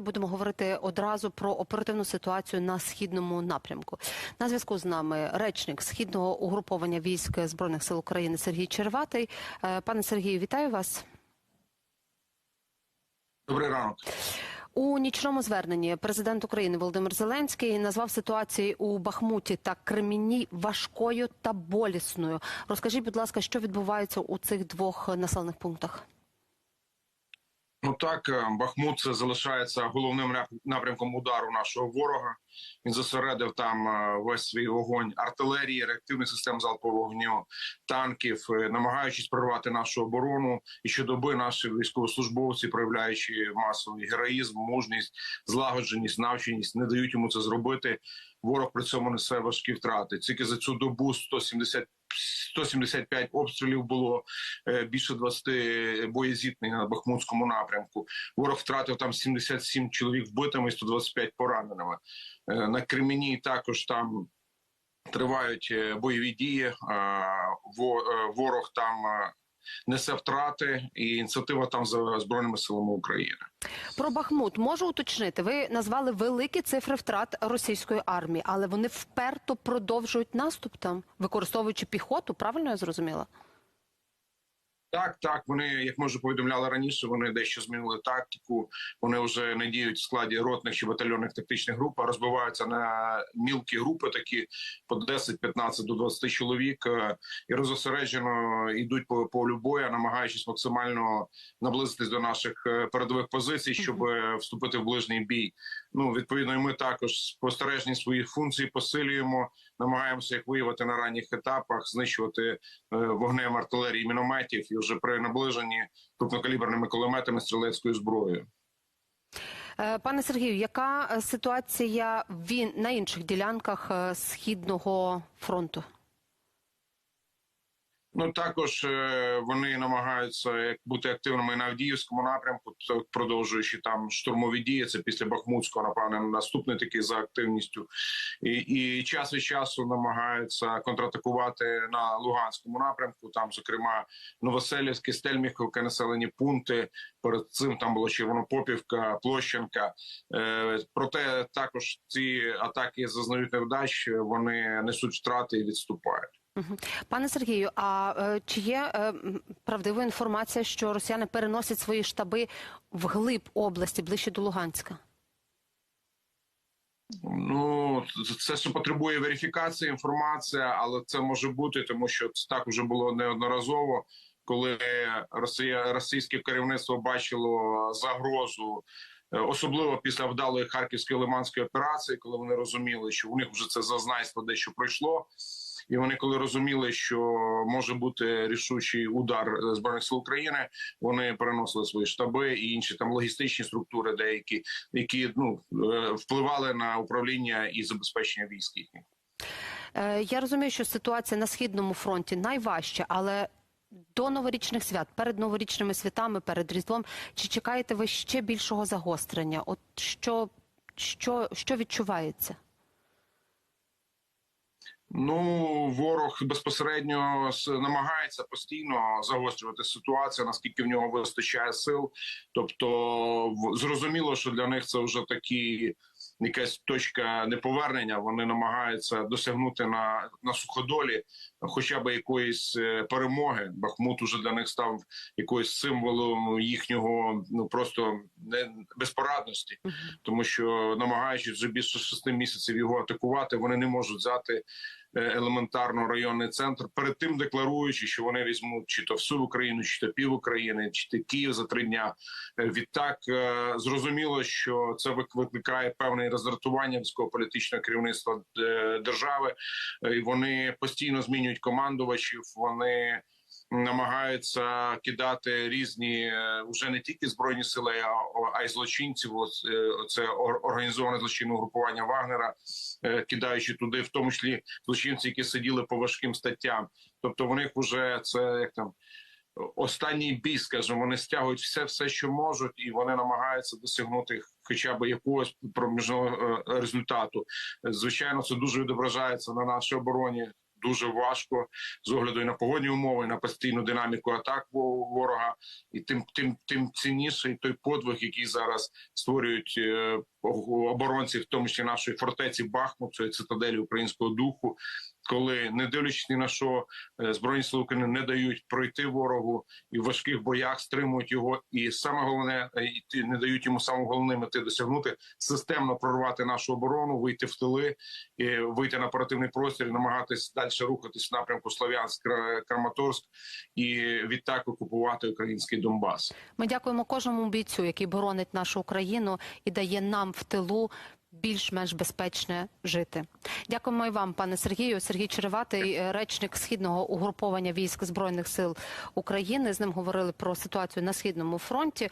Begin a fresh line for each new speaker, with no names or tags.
Будемо говорити одразу про оперативну ситуацію на східному напрямку. На зв'язку з нами речник східного угруповання військ збройних сил України Сергій Черватий. Е, Пане Сергію, вітаю вас.
Добрий ранок.
У нічному зверненні президент України Володимир Зеленський назвав ситуацію у Бахмуті та Кремінні важкою та болісною. Розкажіть, будь ласка, що відбувається у цих двох населених пунктах?
Ну так, е, Бахмут це залишається головним напрямком удару нашого ворога. Він зосередив там е, весь свій вогонь артилерії, реактивних систем залпового вогню, танків, е, намагаючись прорвати нашу оборону. І щодоби наші військовослужбовці, проявляючи масовий героїзм, мужність, злагодженість, навченість, не дають йому це зробити. Ворог при цьому несе важкі втрати. Тільки за цю добу 170 175 обстрілів було е, більше 20 боєзітних на Бахмутському напрямку. Ворог втратив там 77 чоловік вбитими і 125 пораненими. Е, На Кремені також там тривають е, бойові дії. во- Ворог там несе втрати, і ініціатива там за збройними силами України.
Про Бахмут можу уточнити. Ви назвали великі цифри втрат російської армії, але вони вперто продовжують наступ там, використовуючи піхоту. Правильно я зрозуміла?
Так, так, вони, як ми вже повідомляли раніше, вони дещо змінили тактику. Вони вже не діють в складі ротних чи батальйонних тактичних груп, а розбиваються на мілкі групи, такі по 10, 15 до 20 чоловік, е, і розосереджено йдуть по полю бою, намагаючись максимально наблизитись до наших е, передових позицій, щоб е, вступити в ближній бій. Ну відповідно, і ми також спостережні свої функції посилюємо, намагаємося їх виявити на ранніх етапах, знищувати е, вогнем артилерії, мінометів і вже при наближенні крупнокаліберними кулеметами стрілецькою зброєю.
Е, Пане Сергію, яка ситуація в ін- на інших ділянках е, східного фронту?
Ну також е, вони намагаються як бути активними на Авдіївському напрямку, продовжуючи там штурмові дії. Це після Бахмутського, напевне, наступний такий за активністю, і, і час від часу намагаються контратакувати на Луганському напрямку. Там, зокрема, Новоселівське, Стельміховка, населені пункти. Перед цим там було Червонопопівка, Площенка. Е, проте також ці атаки зазнають невдач. Вони несуть втрати і відступають.
Пане Сергію, а е, чи є е, правдива інформація, що росіяни переносять свої штаби в глиб області ближче до Луганська?
Ну це ще потребує верифікації інформація, але це може бути, тому що це так вже було неодноразово, коли Росія російське керівництво бачило загрозу. е, Особливо після вдалої харківської лиманської операції, коли вони розуміли, що у них вже це зазнайство дещо пройшло, і вони, коли розуміли, що може бути рішучий удар е, збройних сил України, вони переносили свої штаби і інші там логістичні структури, деякі які ну е, впливали на управління і забезпечення військ.
Е, Я розумію, що ситуація на східному фронті найважча, але до новорічних свят, перед новорічними святами, перед Різдвом, чи чекаєте ви ще більшого загострення? От що, що, що відчувається?
Ну ворог безпосередньо намагається постійно загострювати ситуацію, наскільки в нього вистачає сил. Тобто, зрозуміло, що для них це вже такі. Якась точка неповернення. Вони намагаються досягнути на, на суходолі, хоча б якоїсь е, перемоги. Бахмут уже для них став якоюсь символом їхнього ну просто не безпорадності, тому що намагаючись вже більше шести місяців його атакувати, вони не можуть взяти елементарно районний центр, перед тим декларуючи, що вони візьмуть чи то всю Україну, чи то пів України, чи то Київ за три дня. Е, Відтак е, зрозуміло, що це вик- викликає певне роздратування військово-політичного керівництва е, держави. Е, І вони постійно змінюють командувачів. Вони намагаються кидати різні е, вже не тільки збройні сили, а, й злочинців. Е, Це організоване злочинне групування Вагнера, е, кидаючи туди, в тому числі злочинці, які сиділи по важким статтям. Тобто, в них вже це як там. Останній бій, скажімо, вони стягують все, все, що можуть, і вони намагаються досягнути хоча б якогось проміжного е, результату. Звичайно, це дуже відображається на нашій обороні. Дуже важко з огляду і на погодні умови, і на постійну динаміку атак ворога, і тим тим тим цінніший той подвиг, який зараз створюють е, оборонці, в тому числі нашої фортеці Бахмут, цієї цитаделі українського духу. Коли не дивлячись ні на що е, збройні сили України не дають пройти ворогу і в важких боях стримують його, і саме головне е, не дають йому саме головне мети досягнути системно прорвати нашу оборону, вийти в тили, і вийти на оперативний простір, і намагатись далі рухатись в напрямку Слов'янськ, Кра- Краматорськ і відтак окупувати український Донбас.
Ми дякуємо кожному бійцю, який боронить нашу Україну і дає нам в тилу більш-менш безпечне жити. Дякуємо і вам, пане Сергію. Сергій Череватий, е, речник східного угруповання військ збройних сил України. З ним говорили про ситуацію на східному фронті.